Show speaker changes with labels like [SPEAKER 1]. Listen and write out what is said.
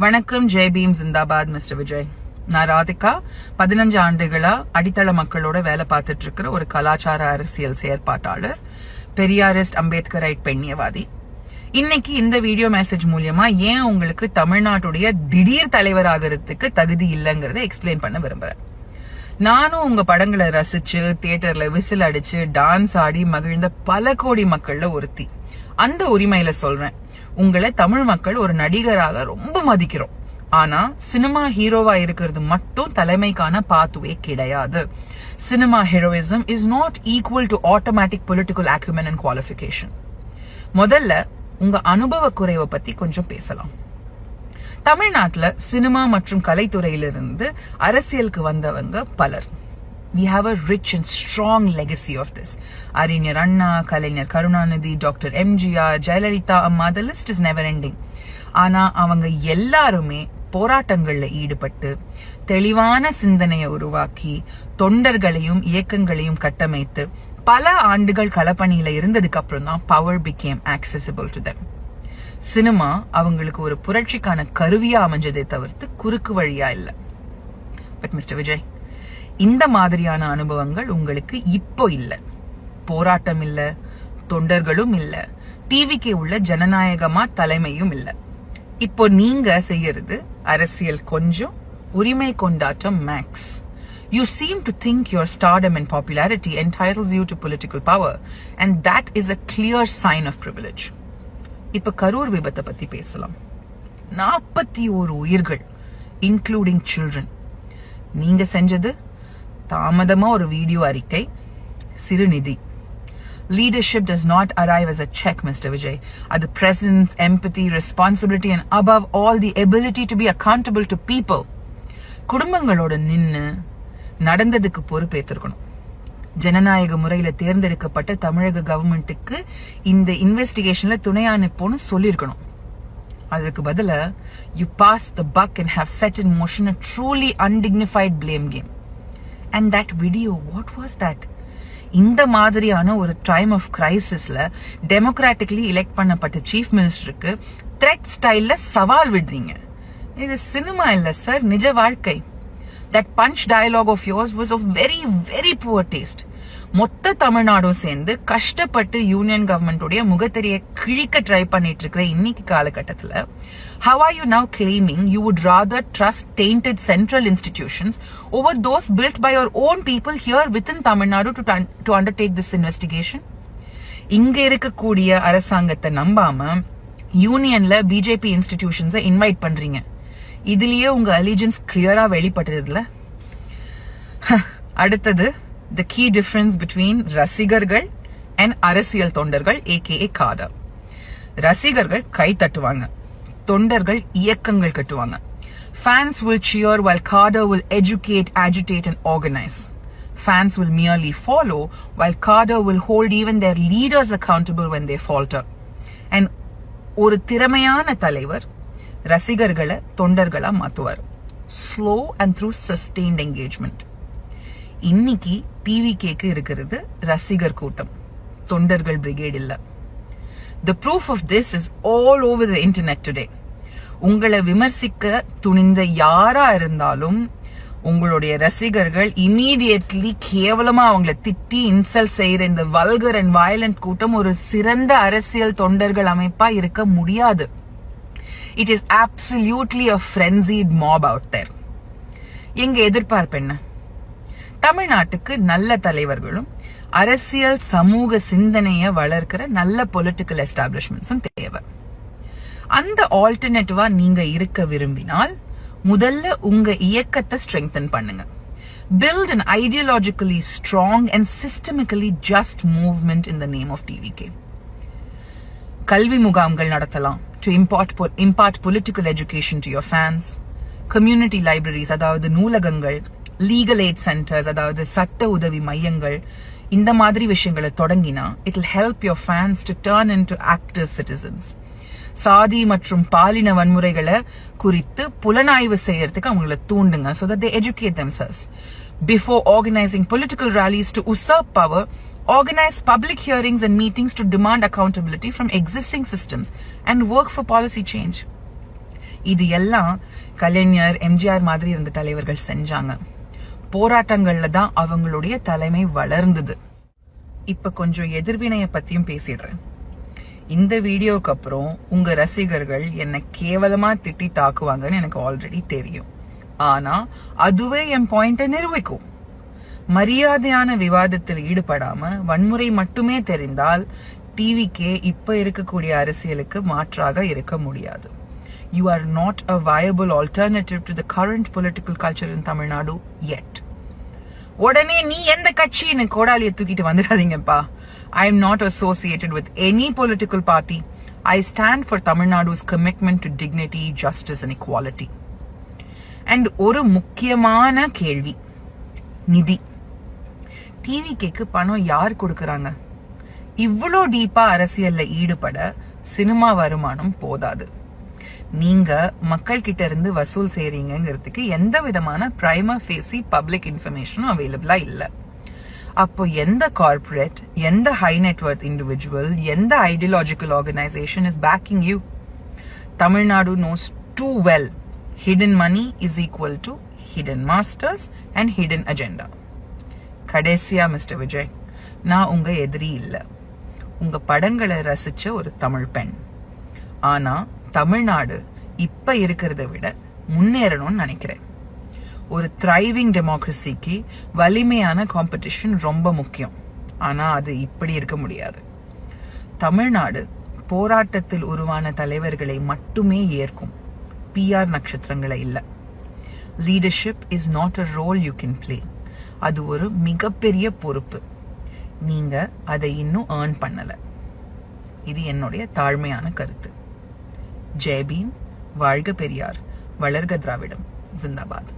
[SPEAKER 1] வணக்கம் ஜெய் பீம் ஜிந்தாபாத் மிஸ்டர் விஜய். நான் ராதிகா. பதினஞ்சு ஆண்டுகளா அடித்தள மக்களோட வேலை பார்த்துட்டு இருக்கிற ஒரு கலாச்சார அரசியல் செயற்பாட்டாளர் பெரியாரிஸ்ட் ரைட் பெண்ணியவாதி. இன்னைக்கு இந்த வீடியோ மெசேஜ் மூலியமா ஏன் உங்களுக்கு தமிழ்நாட்டுடைய திடீர் தலைவர் ஆகிறதுக்கு தகுதி இல்லைங்கிறத எக்ஸ்பிளைன் பண்ண விரும்புறேன். நானும் உங்க படங்களை ரசிச்சு தியேட்டர்ல விசில் அடிச்சு டான்ஸ் ஆடி மகிழ்ந்த பல கோடி மக்கள்ல ஒருத்தி. அந்த உரிமையில சொல்றேன். உங்களை தமிழ் மக்கள் ஒரு நடிகராக ரொம்ப மதிக்கிறோம். ஆனா சினிமா ஹீரோவா இருக்கிறது மட்டும் தலைமைக்கான பாத்துவே கிடையாது. Cinema heroism is not equal to automatic political acumen and qualification முதல்ல உங்க அனுபவ குறைவை பத்தி கொஞ்சம் பேசலாம். தமிழ்நாட்டில் சினிமா மற்றும் கலைத்துறையிலிருந்து அரசியலுக்கு வந்தவங்க பலர். We have a rich and strong legacy of this. அறிஞர் Anna Kalaignar Karunanidhi doctor MGR Jayalalithaa Amma the list is never ending ஆனா அவங்க எல்லாருமே போராட்டங்களில் ஈடுபட்டு தெளிவான சிந்தனையை உருவாக்கி தொண்டர்களையும் இயக்கங்களையும் கட்டமைத்து பல ஆண்டுகள் களப்பணியில இருந்ததுக்கு அப்புறம் தான் power became accessible to them cinema அவங்களுக்கு ஒரு புரட்சிக்கான கருவியா அமைஞ்சதை தவிர்த்து குறுக்கு வழியா இல்ல பட் மிஸ்டர் விஜய் இந்த மாதிரியான அனுபவங்கள் உங்களுக்கு இப்போ இல்லை. போராட்டம் இல்லை. தொண்டர்களும் இல்லை. டிவிக்கு உள்ள ஜனநாயகமா தலைமையும் இல்லை. இப்போ நீங்க செய்யறது அரசியல் கொஞ்சம் உரிமை கொண்டாட்டம் makes You seem to think your stardom and popularity entitles you to political power, and that is a clear sign of privilege. இப்ப கரூர் விபத்தை பத்தி பேசலாம். நாற்பத்தி ஒரு உயிர்கள் இன்க்ளூடிங் சில்ட்ரன் நீங்க செஞ்சது தாமதமா ஒரு வீடியோ அறிக்கை சிறுநிதி Leadership does not arrive as a check, Mr. Vijay. At the presence, empathy, responsibility, and above all, the ability to be accountable to people. குடும்பங்களோட நின்று நடந்ததுக்கு பொறுப்பேற்றிருக்கணும் ஜனநாயக முறையில தேர்ந்தெடுக்கப்பட்ட தமிழக கவர்மெண்ட்டுக்கு இந்த இன்வெஸ்டிகேஷன்ல துணை அனுப்போன்னு சொல்லியிருக்கணும் அதுக்கு பதில you pass the buck and how set in motion a truly undignified blame game and that video what was that இந்த மாதிரியான ஒரு டைம் ஆஃப் கிரைசிஸ்ல டெமோக்ராட்டிக்லி எலெக்ட் பண்ணப்பட்ட சீஃப் மினிஸ்டருக்கு த்ரெட் ஸ்டைல்ல சவால் விடுறீங்க. இது சினிமா இல்ல சார் நிஜ வாழ்க்கை. That punch dialogue of yours was of very very poor taste மொத்த தமிழ்நாடும் சேர்ந்து கஷ்டப்பட்டு யூனியன் கவர்மெண்டோடைய முகத்தெரிய கிழிக்க ட்ரை பண்ணிட்டு இருக்கிற இன்னைக்கு காலகட்டத்தில் how are you now claiming you would rather trust tainted central institutions over those built by your own people here within Tamil Nadu to to undertake this investigation இங்க இருக்கக்கூடிய அரசாங்கத்தை நம்பாம யூனியன்ல பிஜேபி இன்ஸ்டிடியூஷன்ஸை இன்வைட் பண்றீங்க. இதுலயே உங்க அலிஜென்ஸ் கிளியரா வெளிப்பட்டதுல அடுத்தது த கீ டிஃபரன்ஸ் பிட்வீன் ரசிகர்கள் அண்ட் அரசியல் தொண்டர்கள் ஏகே காடா ரசிகர்கள் கை தட்டுவாங்க தொண்டர்கள் இயக்கங்கள் கட்டுவாங்க fans will cheer while Carter will educate, agitate, and organize. Fans will merely follow while Carter will hold even their leaders accountable when they falter. And ஒரு திறமையான தலைவர் ரசிகர்களை தொண்டர்களா மாத்துவார் slow and through sustained engagement இன்னைக்கு TV கேக்கு இருக்கிறது ரசிகர் கூட்டம். தொண்டர்கள் பிரிகேட் இல்ல. The proof of this is all over the internet today உங்களை விமர்சிக்க துணிந்த யாரா இருந்தாலும் உங்களுடைய ரசிகர்கள் இமீடியட்லி கேவலமா அவங்கள திட்டி இன்சல்ட் செய்யற இந்த வல்கர் அண்ட் வயலண்ட் கூட்டம் ஒரு சிறந்த அரசியல் தொண்டர்கள் அமைப்பா இருக்க முடியாது. It is absolutely a frenzied mob out there எங்க எதிர்பார்ப்பு என்ன? தமிழ்நாட்டுக்கு நல்ல தலைவர்களும் அரசியல் சமூக சிந்தனைய வளர்க்கிற நல்ல பொலிட்டிக்கல் எஸ்டாப்ளிஷ்மெண்ட்ஸும் தேவை. அந்த ஆல்டர்னேட்டிவா நீங்க இருக்க விரும்பினால் முதல்ல உங்க இயக்கத்தை ஸ்ட்ரெங்தன் பண்ணுங்க. Build an ideologically strong and systemically just movement in the name of TVK கல்வி முகாம்கள் நடத்தலாம். To impart impart political education to your fans community libraries அதாவது நூலகங்கள் லீகல் எய்ட் சென்டர்ஸ் அதாவது சட்ட உதவி மையங்கள் இந்த மாதிரி விஷயங்களை தொடங்கினா it'll help your fans to turn into active citizens சாதி மற்றும் பாலின வன்முறைகளை குறித்து புலனாய்வு செய்யறதுக்கு அவங்கள தூண்டுங்க so that they educate themselves before organising political rallies to usurp power organise public hearings and meetings to demand accountability from existing systems and work for policy change இது எல்லாம் கலைஞர் எம்ஜிஆர் மாதிரி இருந்த தலைவர்கள் செஞ்சாங்க போராட்டங்கள்ல தான் அவங்களுடைய தலைமை வளர்ந்தது. இப்ப கொஞ்சம் எதிர்வினைய பத்தியும் பேசிடுறேன். இந்த வீடியோக்கு அப்புறம் உங்க ரசிகர்கள் என்ன கேவலமா திட்டி தாக்குவாங்கன்னு எனக்கு ஆல்ரெடி தெரியும். ஆனா அதுவே என் பாயிண்ட நிரூபிக்கும். மரியாதையான விவாதத்தில் ஈடுபடாம வன்முறை மட்டுமே தெரிந்தால் டிவிக்கே இப்ப இருக்கக்கூடிய அரசியலுக்கு மாற்றாக இருக்க முடியாது. You not a viable alternative alternative the the current political culture Tamil தமிழ்நாடு yet. உடனே நீ எந்த கட்சின்னு கோடாலியை தூக்கிட்டு வந்துடாதீங்கப்பா. I am not associated with any political party I stand for Tamil Nadu's commitment to dignity justice and equality and ஒரு முக்கியமான கேள்வி. நிதி. டிவிக்கு பணம் யார் கொடுக்கறாங்க? இவ்வளோ டீப்பா அரசியல்ல ஈடுபட சினிமா வருமானம் போதாது. நீங்க மக்கள் கிட்ட இருந்து வசூல் செய்றீங்கிறதுக்கு எந்த விதமான பிரைமா ஃபேசி பப்ளிக் இன்ஃபர்மேஷனும் அவைலபிளா இல்லை. அப்போ எந்த கார்ப்பரேட் எந்த ஹை நெட்வொர்க் இண்டிவிஜுவல் எந்த ideological organisation is backing you Tamil Nadu knows too well hidden money is equal to hidden masters and hidden agenda கடைசியா மிஸ்டர் விஜய் நான் உங்க எதிரி இல்லை. உங்க படங்களை ரசிச்ச ஒரு தமிழ் பெண். ஆனா தமிழ்நாடு இப்ப இருக்கிறத விட முன்னேறணும்னு நினைக்கிறேன். ஒரு த்ரைவிங் டெமோக்ரஸிக்கு வலிமையான காம்படிஷன் ரொம்ப முக்கியம். ஆனா அது இப்படி இருக்க முடியாது. தமிழ்நாடு போராட்டத்தில் உருவான தலைவர்களை மட்டுமே ஏற்கும். பிஆர் நட்சத்திரங்களை இல்ல. Leadership is not a role you can play அது ஒரு மிகப்பெரிய பொறுப்பு. நீங்க அதை இன்னும் ஏர்ன் பண்ணல. இது என்னுடைய தாழ்மையான கருத்து. ஜெயபீம் வாழ்க பெரியார் வளர்க திராவிடம் ஜிந்தாபாத்.